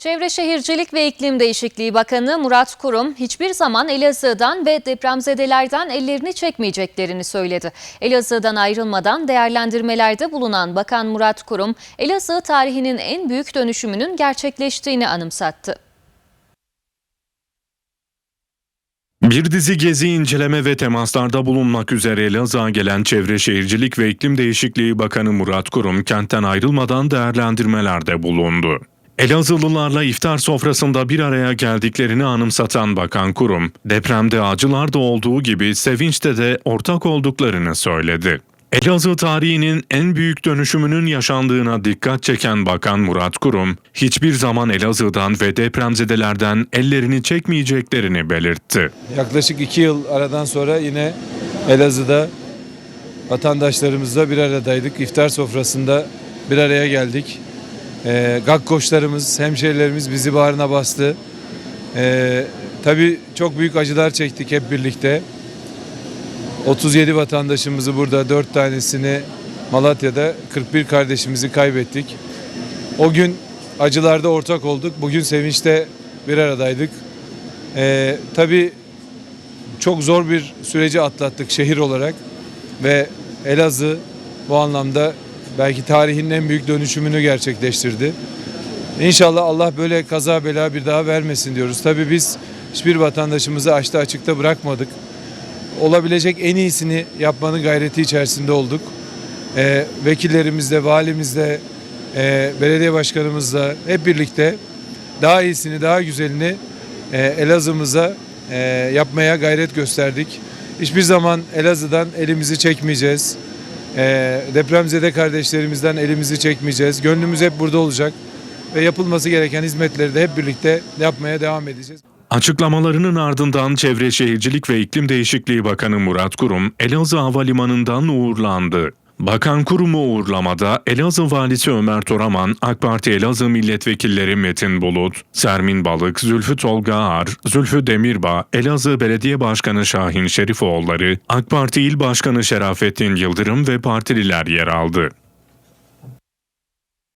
Çevre Şehircilik ve İklim Değişikliği Bakanı Murat Kurum hiçbir zaman Elazığ'dan ve depremzedelerden ellerini çekmeyeceklerini söyledi. Elazığ'dan ayrılmadan değerlendirmelerde bulunan Bakan Murat Kurum, Elazığ tarihinin en büyük dönüşümünün gerçekleştiğini anımsattı. Bir dizi gezi inceleme ve temaslarda bulunmak üzere Elazığ'a gelen Çevre Şehircilik ve İklim Değişikliği Bakanı Murat Kurum kentten ayrılmadan değerlendirmelerde bulundu. Elazığlılarla iftar sofrasında bir araya geldiklerini anımsatan Bakan Kurum, depremde acılarda olduğu gibi sevinçte de ortak olduklarını söyledi. Elazığ tarihinin en büyük dönüşümünün yaşandığına dikkat çeken Bakan Murat Kurum, hiçbir zaman Elazığ'dan ve depremzedelerden ellerini çekmeyeceklerini belirtti. Yaklaşık iki yıl aradan sonra yine Elazığ'da vatandaşlarımızla bir aradaydık. İftar sofrasında bir araya geldik. Ee, Gakkoşlarımız, hemşerilerimiz bizi bağrına bastı. Ee, tabii çok büyük acılar çektik hep birlikte. 37 vatandaşımızı burada, 4 tanesini Malatya'da, 41 kardeşimizi kaybettik. O gün acılarda ortak olduk. Bugün sevinçte bir aradaydık. Ee, tabii çok zor bir süreci atlattık şehir olarak ve Elazığ bu anlamda belki tarihin en büyük dönüşümünü gerçekleştirdi. İnşallah Allah böyle kaza bela bir daha vermesin diyoruz. Tabii biz hiçbir vatandaşımızı açta açıkta bırakmadık. Olabilecek en iyisini yapmanın gayreti içerisinde olduk. Ee, vekillerimizle, valimizle, e, belediye başkanımızla hep birlikte daha iyisini, daha güzelini e, Elazığ'ımıza e, yapmaya gayret gösterdik. Hiçbir zaman Elazığ'dan elimizi çekmeyeceğiz. E, depremzede kardeşlerimizden elimizi çekmeyeceğiz. Gönlümüz hep burada olacak ve yapılması gereken hizmetleri de hep birlikte yapmaya devam edeceğiz. Açıklamalarının ardından Çevre Şehircilik ve İklim Değişikliği Bakanı Murat Kurum, Elazığ Havalimanı'ndan uğurlandı. Bakan Kurum'u uğurlamada Elazığ Valisi Ömer Toraman, AK Parti Elazığ Milletvekilleri Metin Bulut, Sermin Balık, Zülfü Tolga Ağar, Zülfü Demirbağ, Elazığ Belediye Başkanı Şahin Şerifoğulları, AK Parti İl Başkanı Şerafettin Yıldırım ve partililer yer aldı.